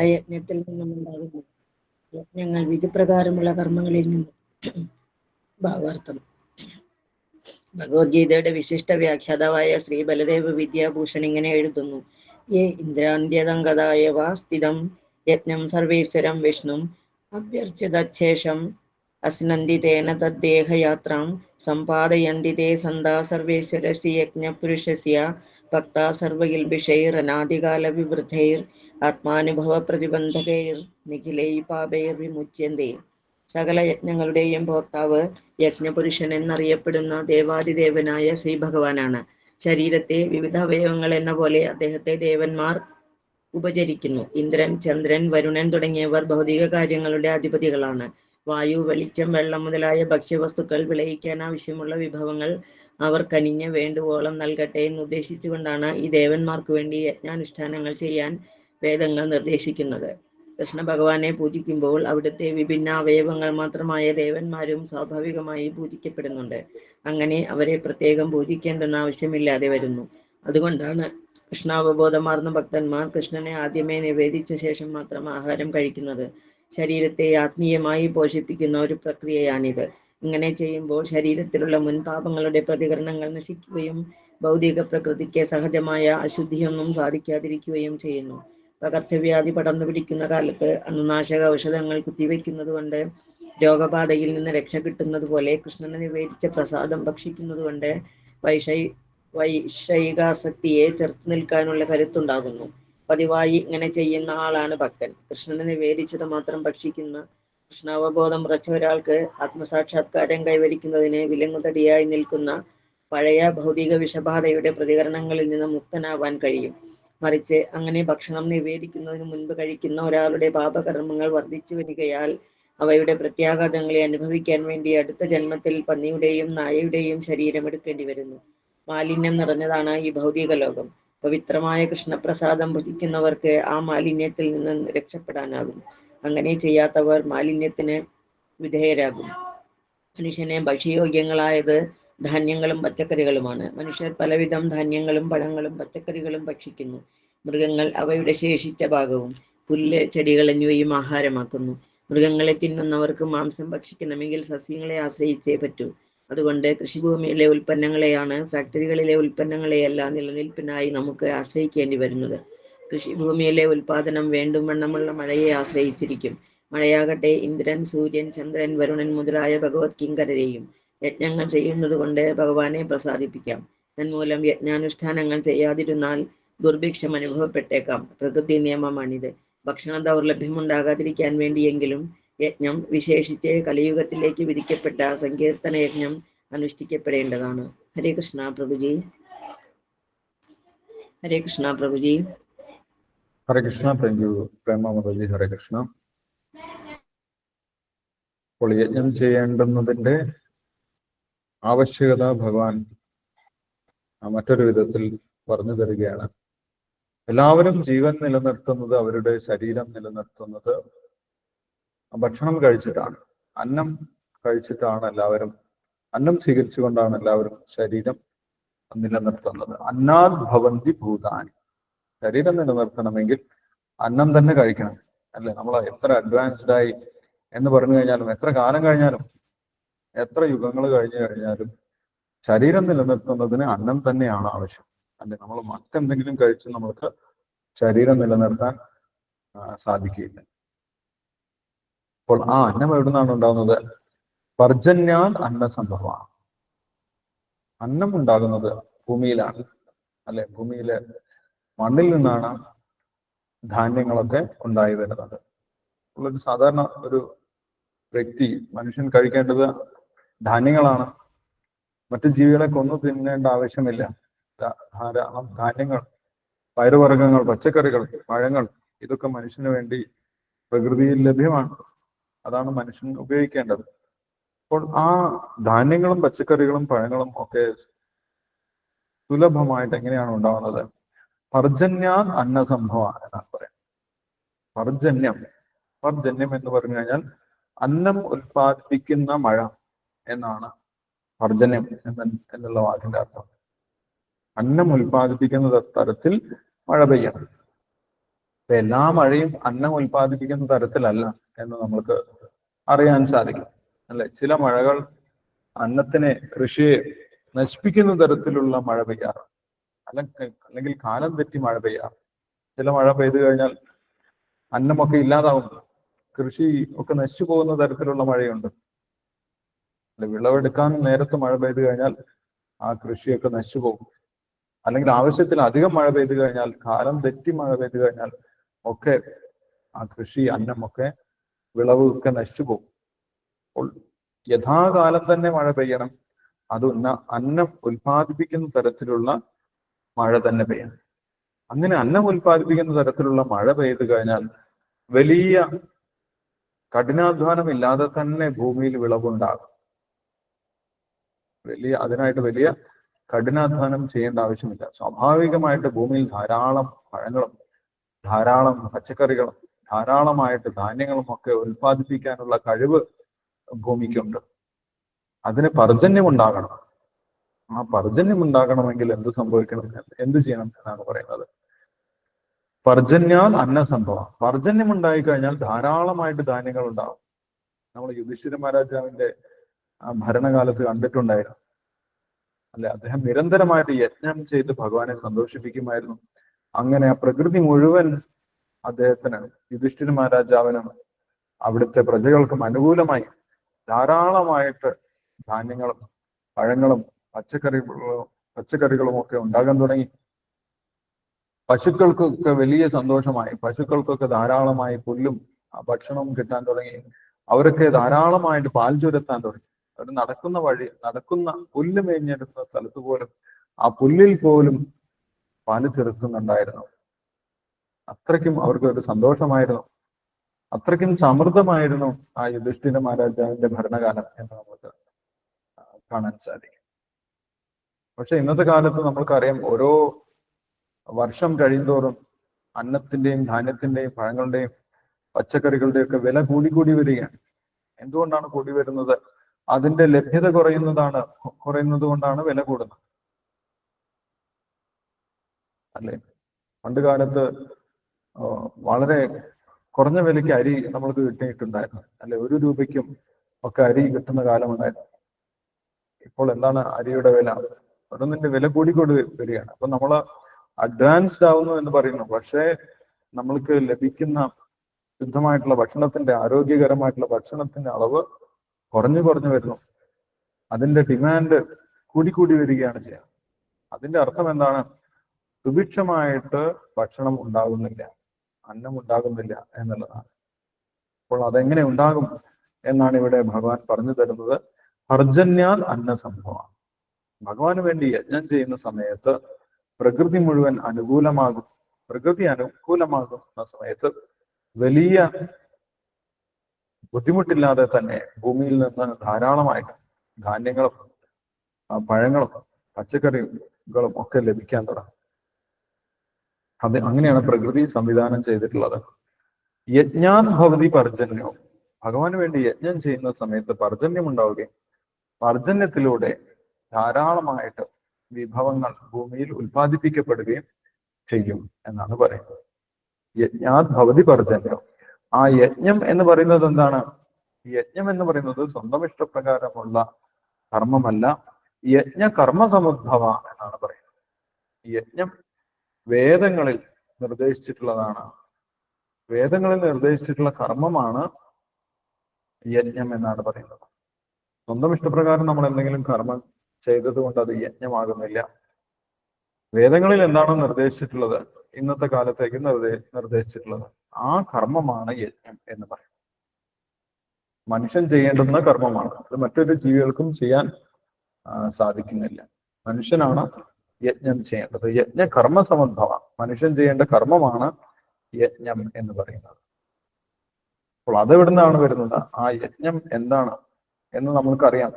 യജ്ഞത്തിൽ നിന്നും ഉണ്ടാകുന്നു യജ്ഞങ്ങൾ വിധിപ്രകാരമുള്ള കർമ്മങ്ങളിൽ നിന്നും ഭാവാർത്ഥം. ഭഗവത്ഗീതയുടെ വിശിഷ്ട വ്യാഖ്യാതാവായ ശ്രീ ബലദേവ വിദ്യാഭൂഷൺ ഇങ്ങനെ എഴുതുന്നു. ഏ ഇന്ദ്രാന്ത്യതങ്കതായ വാ സ്ഥിതം യജ്ഞം സർവേശ്വരം വിഷ്ണു അഭ്യർച്ചിതച്ഛേഷം അസ്നന്ദിതേന തദ്ദേഹയാത്രാം സമ്പാദയന്തി തേ സന്താ സർവേശ്വരസി യജ്ഞപുരുഷസ്യ ഭക്താ അനാദികാല വിവൃദ്ധൈർ ആത്മാനുഭവ പ്രതിബന്ധകൈർ നിഖിലേ പാപൈർ വിമുച്യന്തേ സകല യജ്ഞങ്ങളുടെയും ഭോക്താവ് യജ്ഞപുരുഷൻ എന്നറിയപ്പെടുന്ന ദേവാദിദേവനായ ശ്രീ ഭഗവാനാണ് ശരീരത്തെ വിവിധ അവയവങ്ങൾ എന്ന പോലെ അദ്ദേഹത്തെ ദേവന്മാർ ഉപചരിക്കുന്നു. ഇന്ദ്രൻ ചന്ദ്രൻ വരുണൻ തുടങ്ങിയവർ ഭൗതിക കാര്യങ്ങളുടെ അധിപതികളാണ്. വായു വെളിച്ചം വെള്ളം മുതലായ ഭക്ഷ്യവസ്തുക്കൾ വിളയിക്കാൻ ആവശ്യമുള്ള വിഭവങ്ങൾ അവർ കനിഞ്ഞ വേണ്ടുവോളം നൽകട്ടെ എന്ന് ഉദ്ദേശിച്ചുകൊണ്ടാണ് ഈ ദേവന്മാർക്ക് വേണ്ടി യജ്ഞാനുഷ്ഠാനങ്ങൾ ചെയ്യാൻ വേദങ്ങൾ നിർദ്ദേശിക്കുന്നത്. കൃഷ്ണ ഭഗവാനെ പൂജിക്കുമ്പോൾ അവിടുത്തെ വിഭിന്ന അവയവങ്ങൾ മാത്രമായ ദേവന്മാരും സ്വാഭാവികമായി പൂജിക്കപ്പെടുന്നുണ്ട്. അങ്ങനെ അവരെ പ്രത്യേകം പൂജിക്കേണ്ടെന്ന ആവശ്യമില്ലാതെ വരുന്നു. അതുകൊണ്ടാണ് കൃഷ്ണാവബോധമാർന്ന ഭക്തന്മാർ കൃഷ്ണനെ ആദ്യമേ നിവേദിച്ച ശേഷം മാത്രം ആഹാരം കഴിക്കുന്നത്. ശരീരത്തെ ആത്മീയമായി പോഷിപ്പിക്കുന്ന ഒരു പ്രക്രിയയാണിത്. ഇങ്ങനെ ചെയ്യുമ്പോൾ ശരീരത്തിലുള്ള മുൻപാപങ്ങളുടെ പ്രതികരണങ്ങൾ നശിക്കുകയും ഭൗതിക പ്രകൃതിക്ക് സഹജമായ അശുദ്ധിയൊന്നും സാധിക്കാതിരിക്കുകയും ചെയ്യുന്നു. പകർച്ചവ്യാധി പടർന്നു പിടിക്കുന്ന കാലത്ത് അണുനാശക ഔഷധങ്ങൾ കുത്തിവെക്കുന്നത് കൊണ്ട് രോഗബാധയിൽ നിന്ന് രക്ഷ കിട്ടുന്നത് പോലെ കൃഷ്ണനെ നിവേദിച്ച പ്രസാദം ഭക്ഷിക്കുന്നത് കൊണ്ട് വൈഷൈ വൈഷയികാസക്തിയെ ചെറുത്തു നിൽക്കാനുള്ള കരുത്തുണ്ടാകുന്നു. പതിവായി ഇങ്ങനെ ചെയ്യുന്ന ആളാണ് ഭക്തൻ. കൃഷ്ണനെ നിവേദിച്ചത് മാത്രം ഭക്ഷിക്കുന്ന കൃഷ്ണാവബോധം ഉറച്ച ഒരാൾക്ക് ആത്മസാക്ഷാത്കാരം കൈവരിക്കുന്നതിന് വിലങ്ങുതടിയായി നിൽക്കുന്ന പഴയ ഭൗതിക വിഷബാധയുടെ പ്രതികരണങ്ങളിൽ നിന്ന് മുക്തനാവാൻ കഴിയും. മറിച്ച് അങ്ങനെ ഭക്ഷണം നിവേദിക്കുന്നതിന് മുൻപ് കഴിക്കുന്ന ഒരാളുടെ പാപകർമ്മങ്ങൾ വർദ്ധിച്ചു വരികയാൽ അവയുടെ പ്രത്യാഘാതങ്ങളെ അനുഭവിക്കാൻ വേണ്ടി അടുത്ത ജന്മത്തിൽ പന്നിയുടെയും നായയുടെയും ശരീരം എടുക്കേണ്ടി വരുന്നു. മാലിന്യം നിറഞ്ഞതാണ് ഈ ഭൗതിക ലോകം. പവിത്രമായ കൃഷ്ണപ്രസാദം ഭുജിക്കുന്നവർക്ക് ആ മാലിന്യത്തിൽ നിന്ന് രക്ഷപ്പെടാനാകും. അങ്ങനെ ചെയ്യാത്തവർ മാലിന്യത്തിന് വിധേയരാകും. മനുഷ്യനെ ഭക്ഷ്യയോഗ്യങ്ങളായത് ധാന്യങ്ങളും പച്ചക്കറികളുമാണ്. മനുഷ്യർ പലവിധം ധാന്യങ്ങളും പഴങ്ങളും പച്ചക്കറികളും ഭക്ഷിക്കുന്നു. മൃഗങ്ങൾ അവയുടെ ശേഷിച്ച ഭാഗവും പുല്ല് ചെടികൾ എന്നിവയും ആഹാരമാക്കുന്നു. മൃഗങ്ങളെ തിന്നുന്നവർക്ക് മാംസം ഭക്ഷിക്കണമെങ്കിൽ സസ്യങ്ങളെ ആശ്രയിച്ചേ പറ്റൂ. അതുകൊണ്ട് കൃഷിഭൂമിയിലെ ഉൽപ്പന്നങ്ങളെയാണ് ഫാക്ടറികളിലെ ഉൽപ്പന്നങ്ങളെയല്ല നിലനിൽപ്പിനായി നമുക്ക് ആശ്രയിക്കേണ്ടി വരുന്നത്. കൃഷിഭൂമിയിലെ ഉൽപാദനം വേണ്ടും വണ്ണമുള്ള മഴയെ ആശ്രയിച്ചിരിക്കും. മഴയാകട്ടെ ഇന്ദ്രൻ സൂര്യൻ ചന്ദ്രൻ വരുണൻ മുതലായ ഭഗവത് കിങ്കരരെയും യജ്ഞങ്ങൾ ചെയ്യുന്നത് കൊണ്ട് ഭഗവാനെ പ്രസാദിപ്പിക്കാം. തന്മൂലം യജ്ഞാനുഷ്ഠാനങ്ങൾ ചെയ്യാതിരുന്നാൽ ദുർഭിക്ഷം അനുഭവപ്പെട്ടേക്കാം. പ്രകൃതി നിയമമാണിത്. ഭക്ഷണ ദൗർലഭ്യം ഉണ്ടാകാതിരിക്കാൻ വേണ്ടിയെങ്കിലും യജ്ഞം വിശേഷിച്ച് കലിയുഗത്തിലേക്ക് വിധിക്കപ്പെട്ട സങ്കീർത്തന യജ്ഞം അനുഷ്ഠിക്കപ്പെടേണ്ടതാണ്. ഹരേ കൃഷ്ണ പ്രഭുജി. ഹരേ കൃഷ്ണ പ്രഭുജി. ഹരേ കൃഷ്ണ. യു പ്രേമാമതജി ഹരേ കൃഷ്ണ. അപ്പോൾ യജ്ഞം ചെയ്യേണ്ടുന്നതിന്റെ ആവശ്യകത ഭഗവാൻ മറ്റൊരു വിധത്തിൽ പറഞ്ഞു തരികയാണ്. എല്ലാവരും ജീവൻ നിലനിർത്തുന്നത് അവരുടെ ശരീരം നിലനിർത്തുന്നത് ഭക്ഷണം കഴിച്ചിട്ടാണ്. അന്നം കഴിച്ചിട്ടാണ് എല്ലാവരും അന്നം സ്വീകരിച്ചുകൊണ്ടാണ് എല്ലാവരും ശരീരം നിലനിർത്തുന്നത്. അന്നാൽ ഭവന്തി ഭൂതാനി. ശരീരം നിലനിർത്തണമെങ്കിൽ അന്നം തന്നെ കഴിക്കണം. അല്ലെ? നമ്മൾ എത്ര അഡ്വാൻസ്ഡ് ആയി എന്ന് പറഞ്ഞു കഴിഞ്ഞാലും എത്ര കാലം കഴിഞ്ഞാലും എത്ര യുഗങ്ങൾ കഴിഞ്ഞു കഴിഞ്ഞാലും ശരീരം നിലനിർത്തുന്നതിന് അന്നം തന്നെയാണ് ആവശ്യം. അല്ലെ നമ്മൾ മറ്റെന്തെങ്കിലും കഴിച്ച് നമ്മൾക്ക് ശരീരം നിലനിർത്താൻ സാധിക്കില്ല അപ്പോൾ ആ അന്നം എവിടെ നിന്നാണ് ഉണ്ടാകുന്നത്? അന്ന അന്നസംഭവമാണ്. അന്നം ഉണ്ടാകുന്നത് ഭൂമിയിലാണ്. അല്ലെ ഭൂമിയിലെ മണ്ണിൽ നിന്നാണ് ധാന്യങ്ങളൊക്കെ ഉണ്ടായി വരുന്നത്. ഒരു സാധാരണ ഒരു വ്യക്തി മനുഷ്യൻ കഴിക്കേണ്ടത് ധാന്യങ്ങളാണ്. മറ്റു ജീവികളെ കൊന്നു തിന്നേണ്ട ആവശ്യമില്ല. ധാരാളം ധാന്യങ്ങൾ പയറുവർഗങ്ങൾ പച്ചക്കറികൾ പഴങ്ങൾ ഇതൊക്കെ മനുഷ്യന് വേണ്ടി പ്രകൃതിയിൽ ലഭ്യമാണ്. അതാണ് മനുഷ്യൻ ഉപയോഗിക്കേണ്ടത്. അപ്പോൾ ആ ധാന്യങ്ങളും പച്ചക്കറികളും പഴങ്ങളും ഒക്കെ സുലഭമായിട്ട് എങ്ങനെയാണ് ഉണ്ടാവുന്നത്? പർജന്യാൻ അന്നസംഭവ എന്നാണ് പറയാം. പർജന്യം. പർജന്യം എന്ന് പറഞ്ഞു കഴിഞ്ഞാൽ അന്നം ഉൽപ്പാദിപ്പിക്കുന്ന മഴ. എന്നാണ് വർജനം എന്ന എന്നുള്ള വാക്കിന്റെ അർത്ഥം. അന്നം ഉൽപ്പാദിപ്പിക്കുന്ന തരത്തിൽ മഴ പെയ്യണം. അപ്പൊ എല്ലാ മഴയും അന്നം ഉൽപ്പാദിപ്പിക്കുന്ന തരത്തിലല്ല എന്ന് നമ്മൾക്ക് അറിയാൻ സാധിക്കും. അല്ലെ? ചില മഴകൾ അന്നത്തിനെ കൃഷിയെ നശിപ്പിക്കുന്ന തരത്തിലുള്ള മഴ പെയ്യാറ്. അല്ലെങ്കിൽ അല്ലെങ്കിൽ കാലം തെറ്റി മഴ പെയ്യാറ്. ചില മഴ പെയ്തു കഴിഞ്ഞാൽ അന്നമൊക്കെ ഇല്ലാതാവുന്നു. കൃഷി ഒക്കെ നശിച്ചു പോകുന്ന തരത്തിലുള്ള മഴയുണ്ട്. അല്ലെ വിളവെടുക്കാൻ നേരത്ത് മഴ പെയ്തു കഴിഞ്ഞാൽ ആ കൃഷിയൊക്കെ നശിച്ചു പോകും. അല്ലെങ്കിൽ ആവശ്യത്തിൽ അധികം മഴ പെയ്തു കഴിഞ്ഞാൽ കാലം തെറ്റി മഴ പെയ്തു കഴിഞ്ഞാൽ ഒക്കെ ആ കൃഷി അന്നമൊക്കെ വിളവൊക്കെ നശിച്ചു പോകും. അപ്പോൾ യഥാകാലം തന്നെ മഴ പെയ്യണം. അത് അന്നം ഉൽപ്പാദിപ്പിക്കുന്ന തരത്തിലുള്ള മഴ തന്നെ പെയ്യണം. അങ്ങനെ അന്നം ഉൽപ്പാദിപ്പിക്കുന്ന തരത്തിലുള്ള മഴ പെയ്തു കഴിഞ്ഞാൽ വലിയ കഠിനാധ്വാനം ഇല്ലാതെ തന്നെ ഭൂമിയിൽ വിളവുണ്ടാകും. വലിയ അതിനായിട്ട് വലിയ കഠിനാധ്വാനം ചെയ്യേണ്ട ആവശ്യമില്ല. സ്വാഭാവികമായിട്ട് ഭൂമിയിൽ ധാരാളം പഴങ്ങളും ധാരാളം പച്ചക്കറികളും ധാരാളമായിട്ട് ധാന്യങ്ങളും ഒക്കെ ഉൽപ്പാദിപ്പിക്കാനുള്ള കഴിവ് ഭൂമിക്കുണ്ട്. അതിന് പർജന്യം ഉണ്ടാകണം. ആ പർജന്യം ഉണ്ടാകണമെങ്കിൽ എന്ത് സംഭവിക്കണം? എന്ത് ചെയ്യണം എന്നാണ് പറയുന്നത്. പർജന്യാൽ അന്ന സംഭവം. പർജന്യം ഉണ്ടായിക്കഴിഞ്ഞാൽ ധാരാളമായിട്ട് ധാന്യങ്ങൾ ഉണ്ടാവും. നമ്മൾ യുധിഷ്ഠിര മഹാരാജാവിന്റെ ആ ഭരണകാലത്ത് കണ്ടിട്ടുണ്ടായിരുന്നു. അല്ലെ അദ്ദേഹം നിരന്തരമായിട്ട് യജ്ഞം ചെയ്ത് ഭഗവാനെ സന്തോഷിപ്പിക്കുമായിരുന്നു. അങ്ങനെ ആ പ്രകൃതി മുഴുവൻ അദ്ദേഹത്തിന് യുധിഷ്ഠിര മഹാരാജാവിനും അവിടുത്തെ പ്രജകൾക്കും അനുകൂലമായി ധാരാളമായിട്ട് ധാന്യങ്ങളും പഴങ്ങളും പച്ചക്കറികളും പച്ചക്കറികളും ഒക്കെ ഉണ്ടാകാൻ തുടങ്ങി. പശുക്കൾക്കൊക്കെ വലിയ സന്തോഷമായി പശുക്കൾക്കൊക്കെ ധാരാളമായി പുല്ലും ഭക്ഷണവും കിട്ടാൻ തുടങ്ങി. അവരൊക്കെ ധാരാളമായിട്ട് പാൽ ചുരത്താൻ തുടങ്ങി. അവർ നടക്കുന്ന വഴി നടക്കുന്ന പുല്ല് മേഞ്ഞെടുക്കുന്ന സ്ഥലത്ത് പോലും ആ പുല്ലിൽ പോലും പാൽ ചെറുക്കുന്നുണ്ടായിരുന്നു. അത്രയ്ക്കും അവർക്ക് ഒരു സന്തോഷമായിരുന്നു. അത്രയ്ക്കും സമൃദ്ധമായിരുന്നു ആ യുധിഷ്ഠിര മഹാരാജാവിന്റെ ഭരണകാലം എന്ന് നമുക്ക് കാണാൻ സാധിക്കും. പക്ഷെ ഇന്നത്തെ കാലത്ത് നമ്മൾക്കറിയാം ഓരോ വർഷം കഴിയുന്തോറും അന്നത്തിന്റെയും ധാന്യത്തിന്റെയും പഴങ്ങളുടെയും പച്ചക്കറികളുടെയും ഒക്കെ വില കൂടി കൂടി വരികയാണ്. എന്തുകൊണ്ടാണ് കൂടി വരുന്നത്? അതിന്റെ ലഭ്യത കുറയുന്നതാണ് കുറയുന്നത് കൊണ്ടാണ് വില കൂടുന്നത്. അല്ലേ? പണ്ട് കാലത്ത് വളരെ കുറഞ്ഞ വിലയ്ക്ക് അരി നമ്മൾക്ക് കിട്ടിയിട്ടുണ്ടായിരുന്നു. അല്ലെ? ഒരു രൂപയ്ക്കും ഒക്കെ അരി കിട്ടുന്ന കാലമുണ്ടായിരുന്നു. ഇപ്പോൾ എന്താണ് അരിയുടെ വില? ഓരോന്നിന്റെ വില കൂടിക്കൊണ്ട് വരികയാണ്. അപ്പൊ നമ്മൾ അഡ്വാൻസ്ഡ് ആവുന്നു എന്ന് പറയുന്നു. പക്ഷേ നമ്മൾക്ക് ലഭിക്കുന്ന ശുദ്ധമായിട്ടുള്ള ഭക്ഷണത്തിന്റെ ആരോഗ്യകരമായിട്ടുള്ള ഭക്ഷണത്തിന്റെ അളവ് കുറഞ്ഞു കുറഞ്ഞു വരുന്നു. അതിന്റെ ഡിമാൻഡ് കൂടിക്കൂടി വരികയാണ് ചെയ്യുക. അതിന്റെ അർത്ഥം എന്താണ്? സുഭിക്ഷമായിട്ട് ഭക്ഷണം ഉണ്ടാകുന്നില്ല അന്നം ഉണ്ടാകുന്നില്ല എന്നുള്ളതാണ്. അപ്പോൾ അതെങ്ങനെ ഉണ്ടാകും എന്നാണ് ഇവിടെ ഭഗവാൻ പറഞ്ഞു തരുന്നത്. പർജന്യാൽ അന്ന സംഭവം ഭഗവാന് വേണ്ടി യജ്ഞം ചെയ്യുന്ന സമയത്ത് പ്രകൃതി മുഴുവൻ അനുകൂലമാകും. പ്രകൃതി അനുകൂലമാകുന്ന സമയത്ത് വലിയ ബുദ്ധിമുട്ടില്ലാതെ തന്നെ ഭൂമിയിൽ നിന്ന് ധാരാളമായിട്ട് ധാന്യങ്ങളും പഴങ്ങളും പച്ചക്കറികളും ഒക്കെ ലഭിക്കാൻ തുടങ്ങും. അത് അങ്ങനെയാണ് പ്രകൃതി സംവിധാനം ചെയ്തിട്ടുള്ളത്. യജ്ഞാൻ ഭവതി പർജന്യവും ഭഗവാന് വേണ്ടി യജ്ഞം ചെയ്യുന്ന സമയത്ത് പർജന്യം ഉണ്ടാവുകയും പർജന്യത്തിലൂടെ ധാരാളമായിട്ട് വിഭവങ്ങൾ ഭൂമിയിൽ ഉൽപ്പാദിപ്പിക്കപ്പെടുകയും ചെയ്യും എന്നാണ് പറയുന്നത്. യജ്ഞാത് ഭവതി പർജന്യം. ആ യജ്ഞം എന്ന് പറയുന്നത് എന്താണ്? യജ്ഞം എന്ന് പറയുന്നത് സ്വന്തം ഇഷ്ടപ്രകാരമുള്ള കർമ്മമല്ല യജ്ഞ കർമ്മസമുദ്ഭവ എന്നാണ് പറയുന്നത്. യജ്ഞം വേദങ്ങളിൽ നിർദ്ദേശിച്ചിട്ടുള്ളതാണ്. വേദങ്ങളിൽ നിർദ്ദേശിച്ചിട്ടുള്ള കർമ്മമാണ് യജ്ഞം എന്നാണ് പറയുന്നത്. സ്വന്തം ഇഷ്ടപ്രകാരം നമ്മൾ എന്തെങ്കിലും കർമ്മം ചെയ്തത് കൊണ്ട് അത് യജ്ഞമാകുന്നില്ല. വേദങ്ങളിൽ എന്താണോ നിർദ്ദേശിച്ചിട്ടുള്ളത്? ഇന്നത്തെ കാലത്തേക്ക് നിർദ്ദേ നിർദ്ദേശിച്ചിട്ടുള്ളത്. ആ കർമ്മമാണ് യജ്ഞം എന്ന് പറയും. മനുഷ്യൻ ചെയ്യേണ്ടുന്ന കർമ്മമാണ്. അത് മറ്റൊരു ജീവികൾക്കും ചെയ്യാൻ സാധിക്കുന്നില്ല. മനുഷ്യനാണ് യജ്ഞം ചെയ്യേണ്ടത്. യജ്ഞ കർമ്മ സംബന്ധമാണ്. മനുഷ്യൻ ചെയ്യേണ്ട കർമ്മമാണ് യജ്ഞം എന്ന് പറയുന്നത്. അപ്പോൾ അത് എവിടുന്നാണ് വരുന്നത്? ആ യജ്ഞം എന്താണ് എന്ന് നമ്മൾക്കറിയാം.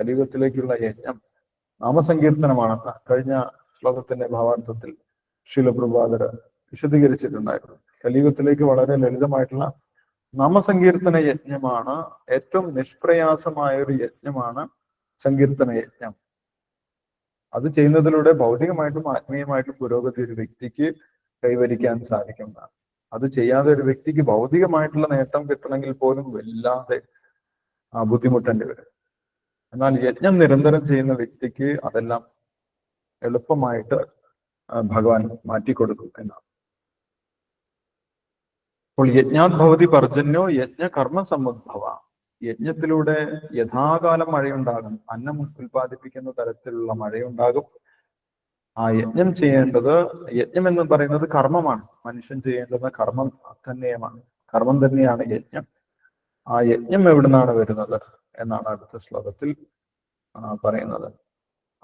കലിയുഗത്തിലേക്കുള്ള യജ്ഞം നാമസങ്കീർത്തനമാണ്. കഴിഞ്ഞ ശ്ലോകത്തിന്റെ ഭാവാർത്ഥത്തിൽ ശിലപ്രഭാതർ വിശദീകരിച്ചിട്ടുണ്ടായിരുന്നു. കലിയുഗത്തിലേക്ക് വളരെ ലളിതമായിട്ടുള്ള നാമസങ്കീർത്തന യജ്ഞമാണ്. ഏറ്റവും നിഷ്പ്രയാസമായ ഒരു യജ്ഞമാണ് സങ്കീർത്തന യജ്ഞം. അത് ചെയ്യുന്നതിലൂടെ ഭൗതികമായിട്ടും ആത്മീയമായിട്ടും പുരോഗതി ഒരു വ്യക്തിക്ക് കൈവരിക്കാൻ സാധിക്കുന്നതാണ്. അത് ചെയ്യാതെ ഒരു വ്യക്തിക്ക് ഭൗതികമായിട്ടുള്ള നേട്ടം കിട്ടണമെങ്കിൽ പോലും വല്ലാതെ ബുദ്ധിമുട്ടേണ്ടി വരും. എന്നാൽ യജ്ഞം നിരന്തരം ചെയ്യുന്ന വ്യക്തിക്ക് അതെല്ലാം എളുപ്പമായിട്ട് ഭഗവാൻ മാറ്റിക്കൊടുക്കും എന്നാണ്. അപ്പോൾ യജ്ഞാത്ഭവതി പർജന്യോ യജ്ഞ കർമ്മസമുദ്ഭവ യജ്ഞത്തിലൂടെ യഥാകാലം മഴയുണ്ടാകും. അന്നം ഉൽപ്പാദിപ്പിക്കുന്ന തരത്തിലുള്ള മഴയുണ്ടാകും. ആ യജ്ഞം ചെയ്യേണ്ടത് യജ്ഞം എന്ന് പറയുന്നത് കർമ്മമാണ്. മനുഷ്യൻ ചെയ്യേണ്ടുന്ന കർമ്മം തന്നെയാണ് കർമ്മം തന്നെയാണ് യജ്ഞം. ആ യജ്ഞം എവിടുന്നാണ് വരുന്നത് എന്നാണ് അടുത്ത ശ്ലോകത്തിൽ പറയുന്നത്.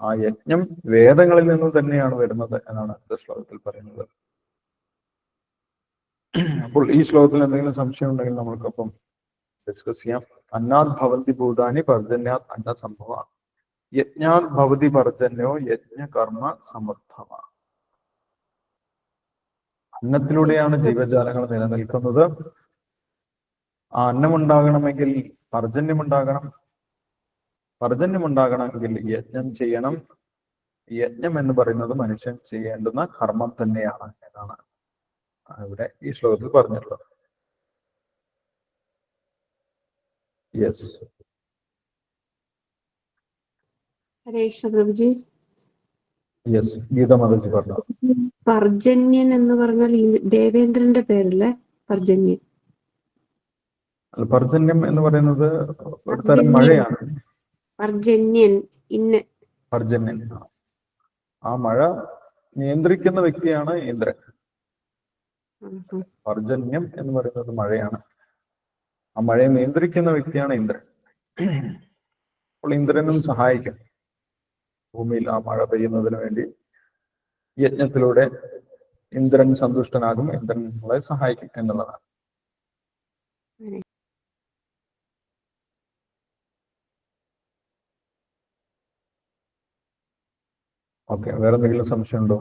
ആ യജ്ഞം വേദങ്ങളിൽ നിന്ന് തന്നെയാണ് വരുന്നത് എന്നാണ് അടുത്ത ശ്ലോകത്തിൽ പറയുന്നത്. അപ്പോൾ ഈ ശ്ലോകത്തിൽ എന്തെങ്കിലും സംശയം ഉണ്ടെങ്കിൽ നമ്മൾക്കൊപ്പം ഡിസ്കസ് ചെയ്യാം. അന്നാത് ഭവതി ഭൂതാനി പർജന്യാത് അന്ന സംഭവ യജ്ഞാത് ഭവതി പർജന്യോ യജ്ഞ കർമ്മ സമർത്ഥമ. അന്നത്തിലൂടെയാണ് ജീവജാലങ്ങൾ നിലനിൽക്കുന്നത്. ആ അന്നം ഉണ്ടാകണമെങ്കിൽ പർജന്യമുണ്ടാകണമെങ്കിൽ യജ്ഞം ചെയ്യണം. യജ്ഞം എന്ന് പറയുന്നത് മനുഷ്യൻ ചെയ്യേണ്ടുന്ന കർമ്മം തന്നെയാണ് എന്നാണ് ഇവിടെ ഈ ശ്ലോകത്തിൽ പറഞ്ഞിട്ടുള്ളത് യെസ് പ്രഭുജി യെസ് ഗീതമാതാജി പറഞ്ഞു? പർജന്യൻ എന്ന് പറഞ്ഞാൽ ദേവേന്ദ്രന്റെ പേരല്ലേ? പർജന്യൻ. പർജന്യം എന്ന് പറയുന്നത് ഒരു തരം മഴയാണ്. പർജന്യൻ. ഇന്ന. പർജന്യൻ. ആ മഴ നിയന്ത്രിക്കുന്ന വ്യക്തിയാണ് ഇന്ദ്രൻ. പർജന്യം എന്ന് പറയുന്നത് മഴയാണ്. ആ മഴയെ നിയന്ത്രിക്കുന്ന വ്യക്തിയാണ് ഇന്ദ്രൻ. അപ്പോൾ ഇന്ദ്രനും സഹായിക്കും ഭൂമിയിൽ ആ മഴ പെയ്യുന്നതിന് വേണ്ടി യജ്ഞത്തിലൂടെ ഇന്ദ്രൻ സന്തുഷ്ടനാകും. ഇന്ദ്രൻ നമ്മളെ സഹായിക്കും എന്നുള്ളതാണ്. ഓക്കെ വേറെ എന്തെങ്കിലും സംശയം ഉണ്ടോ